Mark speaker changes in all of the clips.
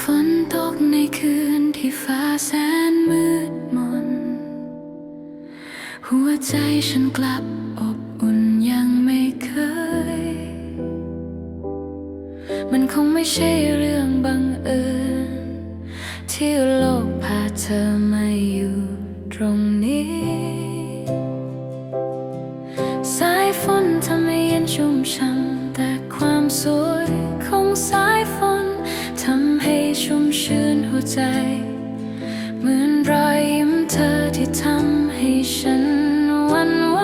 Speaker 1: ฝนตกในคืนที่ฟ้าแสนมืดมน หัวใจฉันกลับอบอุ่นยังไม่เคย มันคงไม่ใช่เรื่องบังเอิญที่โลกพาเธอมาอยู่ตรงนี้ สายฝนทำให้เย็นชุ่มช่ำแต่ความสวยของสายฝน ใจ เหมือนรอยยิ้มเธอที่ทำให้ฉันวันไหว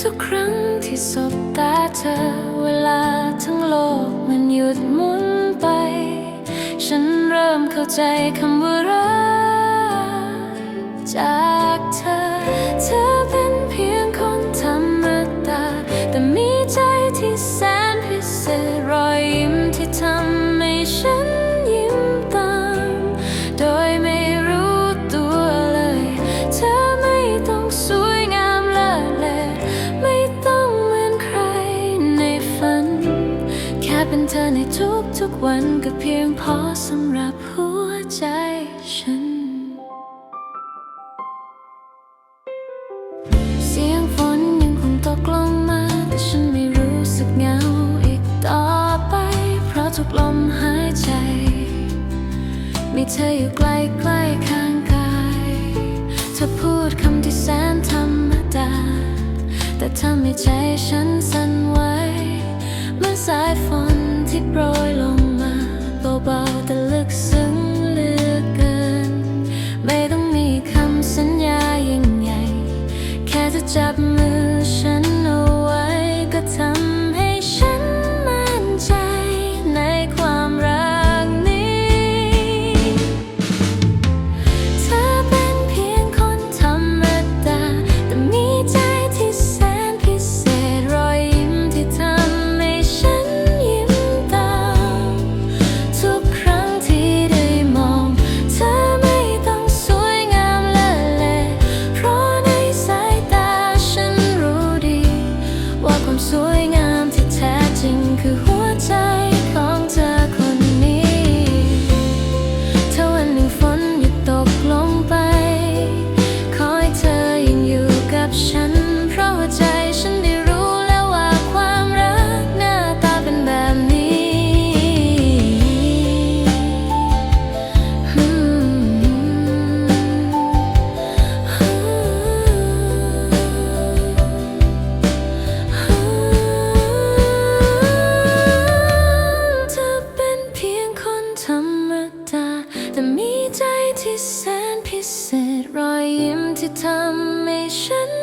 Speaker 1: ทุกครั้งที่สบตาเธอเวลาทั้งโลกมันหยุดหมุนไป ฉันเริ่มเข้าใจคำว่ารักจากเธอ ทุกวันก็เพียงพอสำหรับหัวใจฉัน เสียงฝนยังคงตกลงมา แต่ฉันไม่รู้สึกเหงาอีกต่อไป เพราะทุกลมหายใจ มีเธออยู่ใกล้ใกล้ๆข้างกายเธอพูดคำที่แสนธรรมดา แต่ทำให้ใจฉันสั่นไหวเหมือนสายฝน ที่โปรยลงมาเบาๆแต่ลึกซึ้ง Who? ิ้มที่ทำให้ฉัน